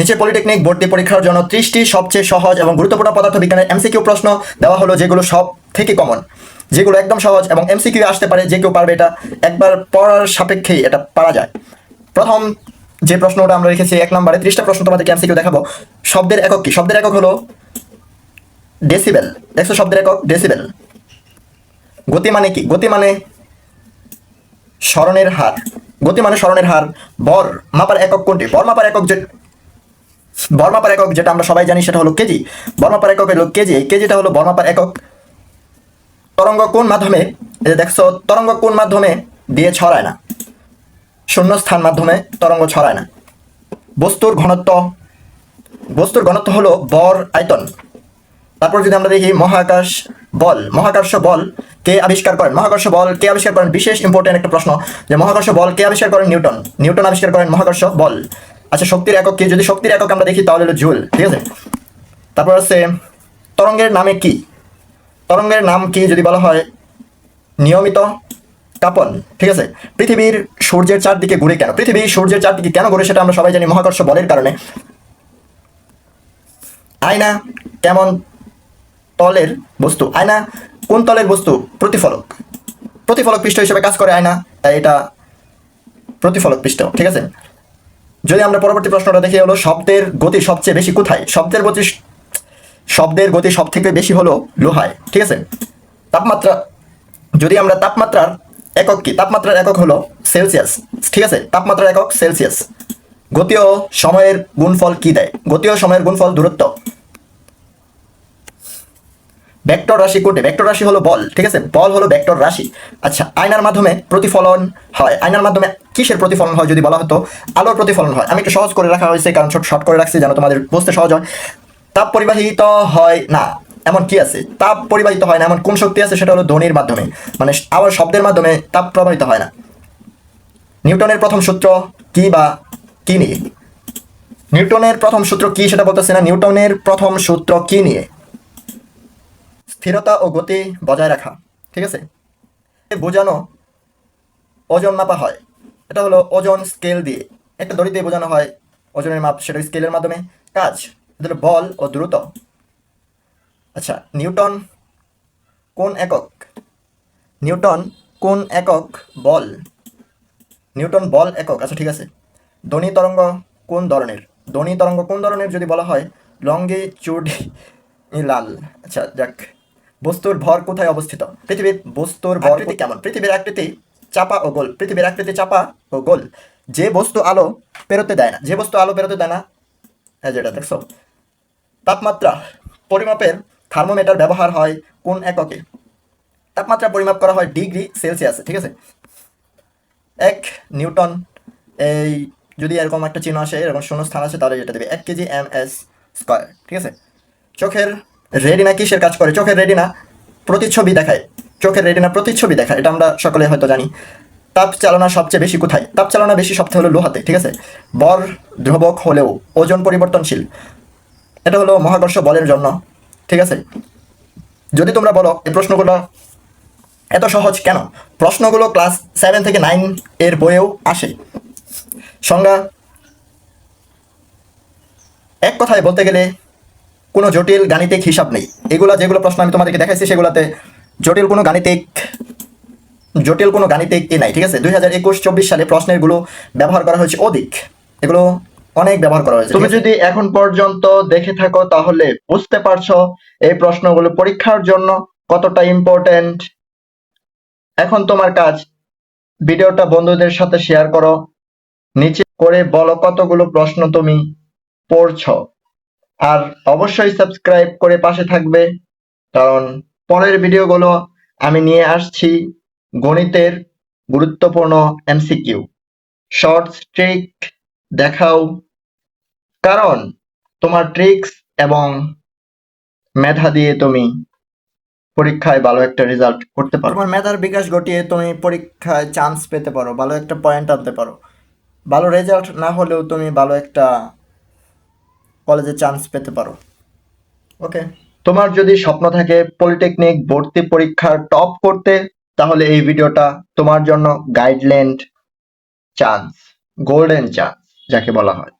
নিচে পলিটেকনিক ভর্তি পরীক্ষার জন্য ত্রিশটি সবচেয়ে সহজ এবং গুরুত্বপূর্ণ পদার্থ বিজ্ঞানের এমসিকিউ প্রশ্ন দেওয়া হলো, যেগুলো সব থেকে কমন যেগুলো একদম সহজ এবং এমসিকিউ আসতে পারে, যে কেউ পারবে এটা একবার পড়ার সাপেক্ষেই এটা পারা যায়। প্রথম যে প্রশ্নটা আমরা রেখেছি এক নম্বরে, ত্রিশটা প্রশ্ন তোমাদেরকে এমসিকিউ দেখাবো, শব্দের একক কি? শব্দের একক হলো ডেসিবেল দেখছ শব্দের একক? ডেসিবেল গতি মানে কি? গতি মানে স্মরণের হার। গতি মানে স্মরণের হার। বর মাপার একক কোনটি? বর মাপার একক যে বর মাপার একক, যেটা আমরা সবাই জানি সেটা হলো কেজি। বর মাপার একক হলো কেজি। এই কেজিটা হলো বর মাপার একক। তরঙ্গ কোন মাধ্যমে দেখছ, তরঙ্গ কোন মাধ্যমে দিয়ে ছড়ায় না? শূন্য স্থান মাধ্যমে তরঙ্গ ছড়ায় না। বস্তুর ঘনত্ব বস্তুর ঘনত্ব হলো বর আয়তন। তারপর যদি আমরা দেখি মহাকাশ বল, মহাকর্ষ বল কে আবিষ্কার করেন? মহাকর্ষ বল কে আবিষ্কার করেন? বিশেষ ইম্পর্টেন্ট একটা প্রশ্ন, যে মহাকর্ষ বল কে আবিষ্কার করেন? নিউটন। নিউটন আবিষ্কার করেন মহাকর্ষ বল। আচ্ছা শক্তির একক যদি শক্তির একক আমরা দেখি, তাহলে হলো জুল, ঠিক আছে? তারপর আছে তরঙ্গের নামে কি? তরঙ্গের নাম কি যদি বলা হয়? নিয়মিত কাপন, ঠিক আছে? পৃথিবীর সূর্যের চারদিকে ঘুরে কেন? পৃথিবী সূর্যের চারদিকে কেন ঘুরে সেটা আমরা সবাই জানি মহাকর্ষ বলের কারণে। আয়না কেমন তলের বস্তু? আয়না কোন তলের বস্তু? প্রতিফলক। প্রতিফলক পৃষ্ঠ হিসেবে কাজ করে আয়না, তাই এটা প্রতিফলক পৃষ্ঠ, ঠিক আছে? যদি আমরা পরবর্তী প্রশ্নটা দেখি, হলো শব্দের গতি সবচেয়ে বেশি কোথায়? শব্দের গতি শব্দের গতি সব থেকে বেশি হলো লোহায়, ঠিক আছে? তাপমাত্রা, যদি আমরা তাপমাত্রার একক কি? তাপমাত্রার একক হলো সেলসিয়াস, ঠিক আছে? তাপমাত্রার একক সেলসিয়াস। গতীয় সময়ের গুণফল কি দেয়? গতীয় সময়ের গুণফল দূরত্ব। ভেক্টর রাশি কোনটি? ভেক্টর রাশি হলো বল, ঠিক আছে? বল হলো ভেক্টর রাশি। আচ্ছা আয়নার মাধ্যমে প্রতিফলন হয়। আয়নার মাধ্যমে কিসের প্রতিফলন হয় যদি বলা হতো? আলোর প্রতিফলন হয়। আমি একটু সহজ করে রাখা হয়েছে, কারণ ছোট শর্ট করে রাখছি যেন তোমাদের বুঝতে সহজ হয়। তাপ পরিবাহিত হয় না, এমন কি আছে? তাপ পরিবাহিত হয় না, এমন কোন শক্তি আছে? সেটা হলো ধ্বনির মাধ্যমে। মানে আবার শব্দের মাধ্যমে তাপ প্রবাহিত হয় না। নিউটনের প্রথম সূত্র কি বা কি নিয়ে? নিউটনের প্রথম সূত্র কি সেটা বলতেছে না। নিউটনের প্রথম সূত্র কি নিয়ে? স্থিরতা ও গতি বজায় রাখা, ঠিক আছে? বোঝানো ওজন মাপা হয়। এটা হলো ওজন স্কেল দিয়ে। একটা দড়ি দিয়ে বোঝানো হয় ওজনের মাপ, সেটা স্কেলের মাধ্যমে। কাজ, এটা বল ও দ্রুত। আচ্ছা নিউটন কোন একক? নিউটন কোন একক বল? নিউটন বল একক আচ্ছা ঠিক আছে। ধ্বনি তরঙ্গ কোন ধরনের? ধ্বনি তরঙ্গ কোন ধরনের যদি বলা হয় লঙ্গিচুড লাল। আচ্ছা যাক। বস্তুর ভর কোথায় অবস্থিত? পৃথিবীর বস্তুর ভর কেমন? পৃথিবীর আকৃতি চাপা ও গোল। পৃথিবীর আকৃতি চাপা ও গোল। যে বস্তু আলো পেরোতে দেয় না। যে বস্তু আলো পেরোতে দেয় না হ্যাঁ যেটা দেখছ? তাপমাত্রা পরিমাপের থার্মোমিটার ব্যবহার হয় কোন এককে? তাপমাত্রা পরিমাপ করা হয় ডিগ্রি সেলসিয়াসে ঠিক আছে? এক নিউটন এই যদি এরকম একটা চিহ্ন আসে এরকম শূন্য স্থান আসে তাহলে এটা দেবে এক কেজি এম এস স্কোয়ার ঠিক আছে? চোখের রেডিনা কিসের কাজ করে? চোখের রেডিনা প্রতিচ্ছবি দেখায়। চোখের রেডিনা প্রতিচ্ছবি দেখায়। এটা আমরা সকলে হয়তো জানি। তাপ চালনা সবচেয়ে বেশি কোথায়? তাপ চালনা বেশি সবচেয়ে হলো লোহাতে, ঠিক আছে? বর ধ্রুবক হলেও ওজন পরিবর্তনশীল। এটা হলো মহাকর্ষ বলের জন্য, ঠিক আছে? যদি তোমরা বলো এই প্রশ্নগুলো এত সহজ কেন? প্রশ্নগুলো ক্লাস সেভেন থেকে নাইন এর বইয়েও আসে। সংজ্ঞা এক কথায় বলতে গেলে কোনো জটিল গাণিতিক হিসাব নেই। এগুলো যেগুলো প্রশ্ন আমি তোমাদেরকে দেখাইছি সেগুলোতে জটিল কোনো গাণিতিক জটিল কোনো গাণিতিক এ নাই ঠিক আছে? দুই হাজার একুশ চব্বিশ সালে প্রশ্নেরগুলো ব্যবহার করা হয়েছে অধিক। এগুলো অনেক ব্যবহার করা হয়েছে তুমি যদি এখন পর্যন্ত দেখে থাকো তাহলে বুঝতে পারছ এই প্রশ্নগুলো পরীক্ষার জন্য কতটা ইম্পর্টেন্ট এখন তোমার কাজ ভিডিওটা বন্ধুদের সাথে শেয়ার করো। নিচে করে বলো কতগুলো প্রশ্ন তুমি পড়ছো। আর অবশ্যই সাবস্ক্রাইব করে পাশে থাকবে, কারণ পরের ভিডিওগুলো আমি নিয়ে আসছি গণিতের গুরুত্বপূর্ণ এমসিকিউ শর্টস ট্রিক দেখাও। কারণ তোমার ট্রিক্স এবং মেধা দিয়ে তুমি পরীক্ষায় ভালো একটা রেজাল্ট করতে পারো। তোমার মেধার বিকাশ ঘটিয়ে তুমি পরীক্ষায় চান্স পেতে পারো, ভালো একটা পয়েন্ট আনতে পারো। ভালো রেজাল্ট না হলেও তুমি ভালো একটা কলেজে চান্স পেতে পারো। ওকে তোমার যদি স্বপ্ন থাকে পলিটেকনিক ভর্তি পরীক্ষার টপ করতে, তাহলে এই ভিডিওটা তোমার জন্য গাইডলাইন চান্স গোল্ডেন চান্স যাকে বলা হয়।